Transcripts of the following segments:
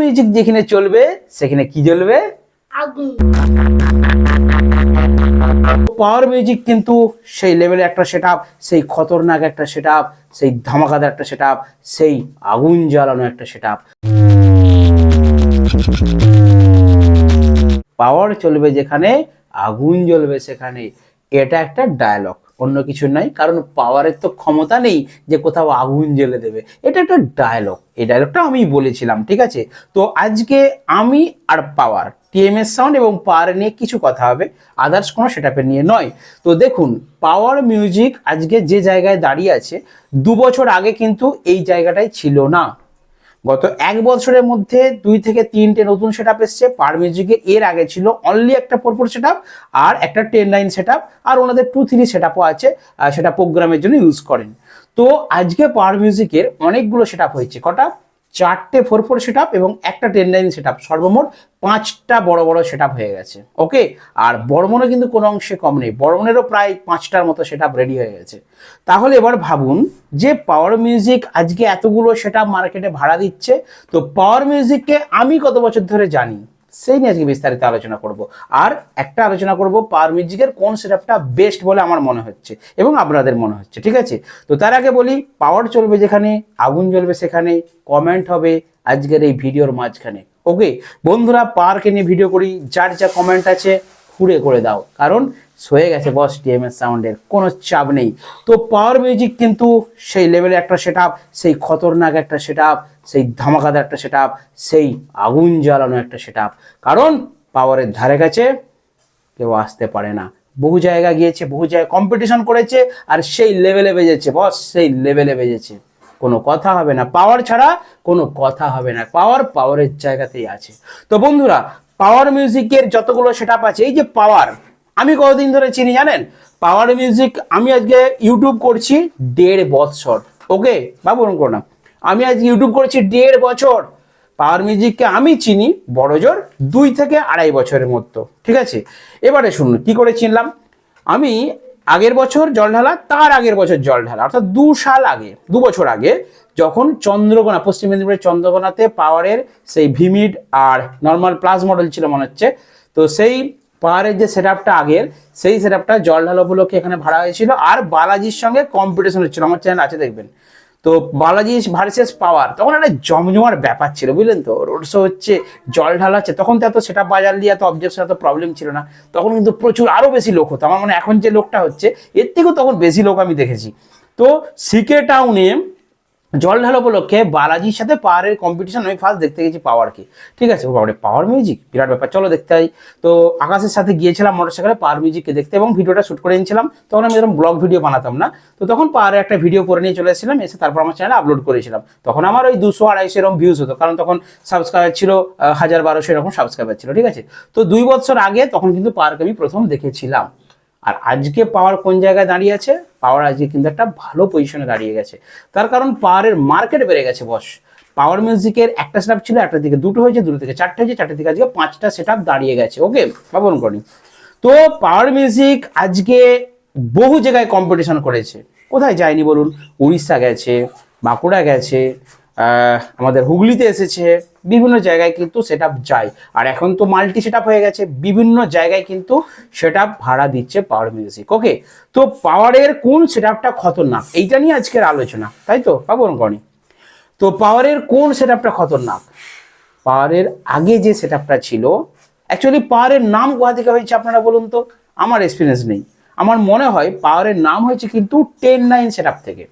Music যেখানে চলবে সেখানে কি জ্বলবে? পাওয়ার মিউজিক কিন্তু সেই লেভেলে একটা সেট সেই খতরনাক একটা সেট সেই ধামাকাদার একটা সেট সেই আগুন জ্বালানো একটা সেট পাওয়ার চলবে যেখানে আগুন জ্বলবে সেখানে। এটা একটা ডায়লগ অন্য কিছু নাই, কারণ পাওয়ারের তো ক্ষমতা নেই যে কোথাও আগুন জ্বেলে দেবে। এটা একটা ডায়লগ এই ডায়লগটা আমি বলেছিলাম, ঠিক আছে? তো আজকে আমি আর পাওয়ার টিএমএস সাউন্ড এবং পাওয়ার নিয়ে কিছু কথা হবে আদার্স কোনো সেটাপের নিয়ে নয়। তো দেখুন পাওয়ার মিউজিক আজকে যে জায়গায় দাঁড়িয়ে আছে, দু বছর আগে কিন্তু এই জায়গাটাই ছিল না। গত এক বছরের মধ্যে দুই থেকে তিনটে নতুন সেট আপ এসছে পার মিউজিকে এর আগে ছিল অনলি একটা ফোর পরপর সেট আর একটা টেন লাইন সেট আর ওনাদের টু থ্রি সেট আছে সেটা প্রোগ্রামের জন্য ইউজ করেন। তো আজকে পার মিউজিকের অনেকগুলো সেট হয়েছে। কটা? চারটে ফোর ফোর সেট এবং একটা টেন লাইন সেট সর্বমোট পাঁচটা বড় বড় সেট হয়ে গেছে। ওকে আর বর্মনে কিন্তু কোনো অংশে কম নেই। বর্মনেরও প্রায় পাঁচটার মতো সেট রেডি হয়ে গেছে। তাহলে এবার ভাবুন যে পাওয়ার মিউজিক আজকে এতগুলো সেট মার্কেটে ভাড়া দিচ্ছে। তো পাওয়ার মিউজিককে আমি কত বছর ধরে জানি? সেই নিয়ে আজকে বিস্তারিত আলোচনা করব। আর একটা আলোচনা করব পাওয়ার মিউজিকের কোন সেটআপটা বেস্ট বলে আমার মনে হচ্ছে এবং আপনাদের মনে হচ্ছে, ঠিক আছে? তো তার আগে বলি, পাওয়ার চলবে যেখানে, আগুন জ্বলবে সেখানে, কমেন্ট হবে আজকের এই ভিডিওর মাঝখানে, ওকে? বন্ধুরা পাওয়ারকে নিয়ে ভিডিও করি, যার যা কমেন্ট আছে ফুড়ে করে দাও, কারণ হয়ে গেছে বস, টিএমএস সাউন্ডের কোনো চাপ নেই। তো পাওয়ার মিউজিক কিন্তু সেই লেভেলে একটা সেট সেই খতরনাক একটা সেট সেই ধামাকাদার একটা সেট সেই আগুন জ্বালানো একটা সেট কারণ পাওয়ারের ধারে কাছে কেউ আসতে পারে না। বহু জায়গা গিয়েছে, বহু জায়গায় কম্পিটিশন করেছে, আর সেই লেভেলে বেজেছে বস সেই লেভেলে বেজেছে। কোনো কথা হবে না। পাওয়ার ছাড়া কোনো কথা হবে না। পাওয়ার পাওয়ারের জায়গাতেই আছে। তো বন্ধুরা পাওয়ার মিউজিকের যতগুলো সেট আছে, এই যে পাওয়ার আমি কতদিন ধরে চিনি জানেন? পাওয়ার মিউজিক আমি আজকে ইউটিউব করছি দেড় বৎসর। ওকে বাবু ওরকম করো না। আমি আজ ইউটিউব করেছি দেড় বছর। পাওয়ার মিউজিককে আমি চিনি বড় জোর দুই থেকে আড়াই বছরের মতো ঠিক আছে? এবারে শুনুন, কি করে চিনলাম? আমি আগের বছর জল ঢালা, তার আগের বছর জল ঢালা, অর্থাৎ দু সাল আগে, দু বছর আগে যখন চন্দ্রকোনা, পশ্চিম মেদিনীপুরের চন্দ্রকোনাতে পাওয়ারের সেই ভিমিড আর নর্মাল প্লাস মডেল ছিল মনে হচ্ছে, তো সেই পাওয়ারের যে সেট আপটা আগের, সেই সেট আপটা জল ঢালা উপলক্ষে এখানে ভাড়া হয়েছিল, আর বালাজির সঙ্গে কম্পিটিশন হচ্ছিল, আমার চ্যানেল আছে দেখবেন। তো বালাজি ভার্সেস পাওয়ার তখন একটা জমজমার ব্যাপার ছিল, বুঝলেন তো? রোড শো হচ্ছে, জল ঢালাচ্ছে, তখন তো এত সেটা বাজার নিয়ে এত অবজেকশন এত প্রবলেম ছিল না। তখন কিন্তু প্রচুর আরও বেশি লোক হতো। আমার মনে এখন যে লোকটা হচ্ছে, এর থেকেও তখন বেশি লোক আমি দেখেছি। তো সিকে টাউনে জল ঢালা উপলক্ষে বালাজির সাথে পাওয়ারের কম্পিটিশন আমি ফার্স্ট দেখতে গেছি পাওয়ারকে ঠিক আছে? বাবারে পাওয়ার মিউজিক বিরাট ব্যাপার। চলো দেখতে যাই। তো আকাশের সাথে গিয়েছিলাম মোটরসাইকেলে পাওয়ার মিউজিককে দেখতে এবং ভিডিওটা শ্যুট করে নিয়েছিলাম তখন আমি এরকম ব্লগ ভিডিও বানাতাম না। তো তখন পাওয়ারে একটা ভিডিও করে নিয়ে চলে এসেছিলাম। এসে তারপর আমার চ্যানেলে আপলোড করেছিলাম। তখন আমার ওই দুশো আড়াইশো এরকম ভিউজ হতো। কারণ তখন সাবস্ক্রাইবার ছিল হাজার বারোশো এরকম সাবস্ক্রাইবার ছিল। ঠিক আছে? তো দুই বছর আগে তখন কিন্তু পাওয়ারকে আমি প্রথম দেখেছিলাম। আর আজকে পাওয়ার কোন জায়গায় দাঁড়িয়ে আছে? পাওয়ার আজকে কিন্তু একটা ভালো পজিশনে দাঁড়িয়ে গেছে। তার কারণ পাওয়ারের মার্কেট বেড়ে গেছে বস পাওয়ার মিউজিকের একটা সেট ছিল, একটা দিকে দুটো হয়েছে, দুটো থেকে চারটে হয়েছে, চারটে থেকে আজকে পাঁচটা সেট দাঁড়িয়ে গেছে। ওকে বাবন করি। তো পাওয়ার মিউজিক আজকে বহু জায়গায় কম্পিটিশন করেছে। কোথায় যায়নি বলুন? উড়িষ্যা গেছে, বাঁকুড়া গেছে আমাদের হুগলিতে এসেছে বিভিন্ন জায়গায় কিন্তু সেট যায়। আর এখন তো মাল্টি সেট হয়ে গেছে, বিভিন্ন জায়গায় কিন্তু সেট ভাড়া দিচ্ছে পাওয়ার মিউজিক ওকে তো পাওয়ারের কোন সেট আপটা খতরনাক? এইটা নিয়ে আজকের আলোচনা, তাই তো? পাবো কনি? তো পাওয়ারের কোন সেট আপটা খতরনাক পাওয়ারের আগে যে সেট আপটা ছিল অ্যাকচুয়ালি পাওয়ারের নাম কোথা থেকে হয়েছে আপনারা বলুন তো। আমার এক্সপিরিয়েন্স নেই। আমার মনে হয় পাওয়ারের নাম হয়েছে কিন্তু টেন নাইন সেট থেকে।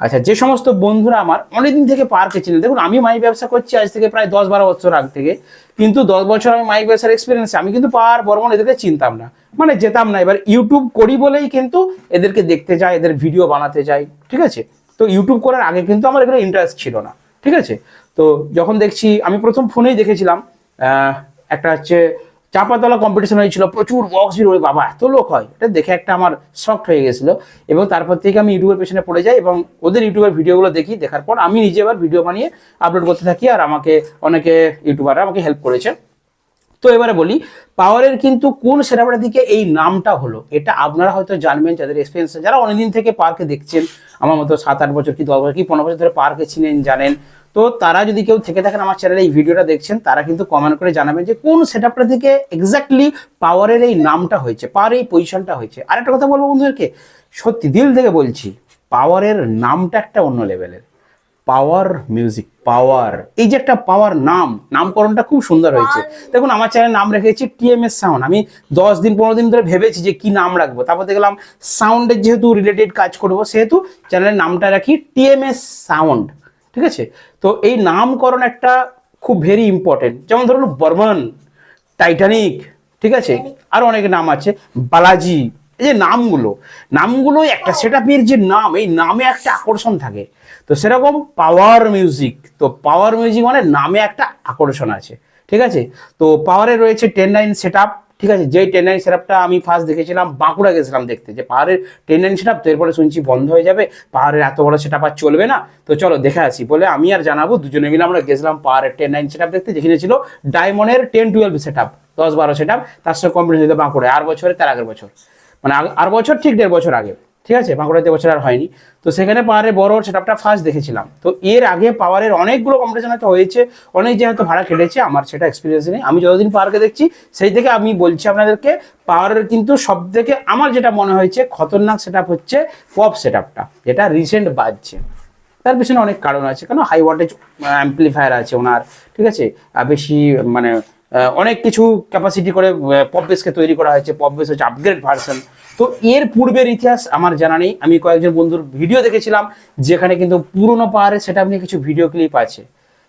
আচ্ছা যে সমস্ত বন্ধুরা আমার অনেকদিন থেকে পার্কে ছিলেন, দেখুন, আমি মাইক ব্যবসা করছি আজ থেকে প্রায় দশ বারো বছর আগ থেকে, কিন্তু দশ বছর আমি মাইক ব্যবসার এক্সপিরিয়েন্স আমি কিন্তু পার বর্মন এদেরকে চিনতাম না মানে যেতাম না, এবার ইউটিউব করি বলেই কিন্তু এদেরকে দেখতে যাই, এদের ভিডিও বানাতে যাই, ঠিক আছে? তো ইউটিউব করার আগে কিন্তু আমার এগুলো ইন্টারেস্ট ছিল না, ঠিক আছে? তো যখন দেখছি, আমি প্রথম ফোনেই দেখেছিলাম একটা হচ্ছে চাপাতলা কম্পিটিশন হয়েছিল, প্রচুর বক্স ভিড় বাবা, এত লোক হয়। এটা দেখে একটা আমার শক্ট হয়ে গেছিল। এবং তারপর থেকে আমি ইউটিউবের পেছনে পড়ে যাই এবং ওদের ইউটিউবের ভিডিওগুলো দেখি, দেখার পর আমি নিজে আবার ভিডিও বানিয়ে আপলোড করতে থাকি আর আমাকে অনেকে ইউটিউবাররা আমাকে হেল্প করেছে। তো এবারে বলি পাওয়ারের কিন্তু কোন সেরাপাড়া দিকে এই নামটা হলো, এটা আপনারা হয়তো জানবেন, যাদের এক্সপিরিয়েন্স যারা অনেকদিন থেকে পার্কে দেখছেন, আমার মতো সাত আট বছর কি দশ বছর কি পনেরো বছর ধরে পার্কে ছিলেন, জানেন তো তারা যদি কেউ থেকে থাকেন আমার চ্যানেলে এই ভিডিওটা দেখছেন তারা কিন্তু কমেন্ট করে জানাবেন যে কোন সেটআপটা থেকে এক্স্যাক্টলি পাওয়ারের এই নামটা হয়েছে পাওয়ার এই পজিশনটা হয়েছে। আর একটা কথা বলব বন্ধুদেরকে সত্যি দিল থেকে বলছি পাওয়ারের নামটা একটা অন্য লেভেলের পাওয়ার মিউজিক পাওয়ার এই যে একটা পাওয়ার নাম নামকরণটা খুব সুন্দর হয়েছে। দেখুন আমার চ্যানেল নাম রেখেছি টিএমএস সাউন্ড আমি দশ দিন পনেরো দিন ধরে ভেবেছি যে কি নাম রাখব। তারপর দেখলাম সাউন্ডের যেহেতু রিলেটেড কাজ করব সেহেতু চ্যানেলের নামটা রাখি টিএমএস সাউন্ড ঠিক আছে? তো এই নামকরণ একটা খুব ভেরি ইম্পর্টেন্ট যেমন ধরুন বর্মন, টাইটানিক, ঠিক আছে? আরও অনেক নাম আছে। বালাজি, এই যে নামগুলো নামগুলো একটা সেট আপের যে নাম, এই নামে একটা আকর্ষণ থাকে। তো সেরকম পাওয়ার মিউজিক তো পাওয়ার মিউজিক মানে নামে একটা আকর্ষণ আছে। ঠিক আছে? তো পাওয়ারে রয়েছে টেন নাইন সেট ঠিক আছে, যেই টেন নাইন সেট আমি ফার্স্ট দেখেছিলাম, বাঁকুড়া গেছিলাম দেখতে। যে পাহাড়ের টেন নাইন সেট তো এরপরে শুনছি বন্ধ হয়ে যাবে, পাহাড়ের এত বড় সেট আর চলবে না। তো চলো, দেখে আসি। বলে আমি আর জানাব, দুজনে মিলে আমরা গেছিলাম পাহাড়ের টেন নাইন সেট দেখতে, যেখানে ছিল ডায়মন্ডের টেন টুয়েলভ সেট আপ দশ বারো সেট তার সঙ্গে কম্পিটিশন যাবে বাঁকুড়ায়, আর বছরে তার আগের বছর। মানে আর বছর, ঠিক দেড় বছর আগে। ঠিক আছে? বাঁকুড়াতে বছর আর হয়নি। তো সেখানে পাওয়ারের বড় সেটআপটা ফার্স্ট দেখেছিলাম। তো এর আগে পাওয়ারের অনেকগুলো কম্পিটিশন হয়তো হয়েছে, অনেক যে হয়তো ভাড়া কেটেছে, আমার সেটা এক্সপিরিয়েন্স নেই। আমি যতদিন পাওয়ারকে দেখছি, সেই থেকে আমি বলছি আপনাদেরকে পাওয়ারের কিন্তু সব থেকে আমার যেটা মনে হয়েছে, খতরনাক সেটআপ হচ্ছে পপ সেটআপটা যেটা রিসেন্ট বাজছে। তার পিছনে অনেক কারণ আছে, কেন? হাই ওয়াটেজ অ্যাম্পলিফায়ার আছে ওনার, ঠিক আছে? বেশি মানে অনেক কিছু ক্যাপাসিটি করে পপ বেসকে তৈরি করা হয়েছে পপ বেস হচ্ছে আপগ্রেড ভার্সন তো এর পূর্বের ইতিহাস আমার জানা নেই। আমি কয়েকজন বন্ধুর ভিডিও দেখেছিলাম, যেখানে কিন্তু পুরনো পাহাড়ের সেটা নিয়ে কিছু ভিডিও ক্লিপ আছে।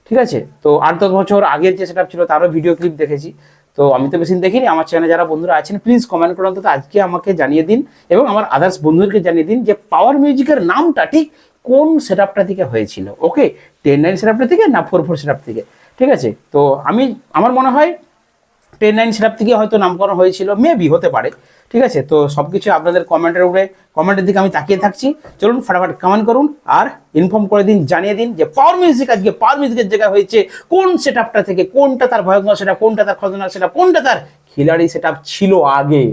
ঠিক আছে? তো আট দশ বছর আগের যে সেটআপ ছিল, তারও ভিডিও ক্লিপ দেখেছি। তো আমি তো বেশি দেখিনি। আমার চ্যানেলে যারা বন্ধুরা আছেন প্লিজ কমেন্ট করে অন্তত আজকে আমাকে জানিয়ে দিন এবং আমার আদার্স বন্ধুদেরকে জানিয়ে দিন যে পাওয়ার মিউজিকের নামটা ঠিক কোন সেটআপটা থেকে হয়েছিল। ওকে টেন নাইন সেটআপটা থেকে না ফোর ফোর সেটআপ থেকে? ঠিক আছে? তো আমি, আমার মনে হয় টেন নাইন সেটআপ থেকে হয়তো নামকরণ হয়েছিল মেবি হতে পারে ঠিক আছে? তো সব কিছু আপনাদের কমেন্টের উপরে কমেন্টের দিকে আমি তাকিয়ে থাকছি। চলুন ফটাফট কমেন্ট করুন আর ইনফর্ম করে দিন জানিয়ে দিন যে পাওয়ার মিউজিক আজকে পাওয়ার মিউজিকের জায়গা হয়েছে। কোন সেটআপটা থেকে কোনটা তার ভয়ঙ্কর সেটা কোনটা তার খতরনাক সেটা কোনটা তার খিলাড়ি সেটআপ ছিল আগে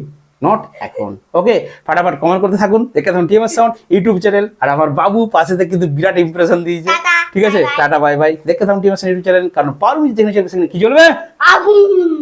নট এখন ওকে ফাটাফাট কমেন্ট করতে থাকুন দেখে থাকুন টিএমএস সাউন্ড ইউটিউব চ্যানেল আর আমার বাবু পাশে থেকে কিন্তু বিরাট ইমপ্রেশন দিয়েছে ঠিক আছে. টাটা বাই বাই দেখে থাকুন টিএমএস ইউটিউব চ্যানেল কারণ পাওয়ার মিউজিক দেখে কি চলবে? আগুন!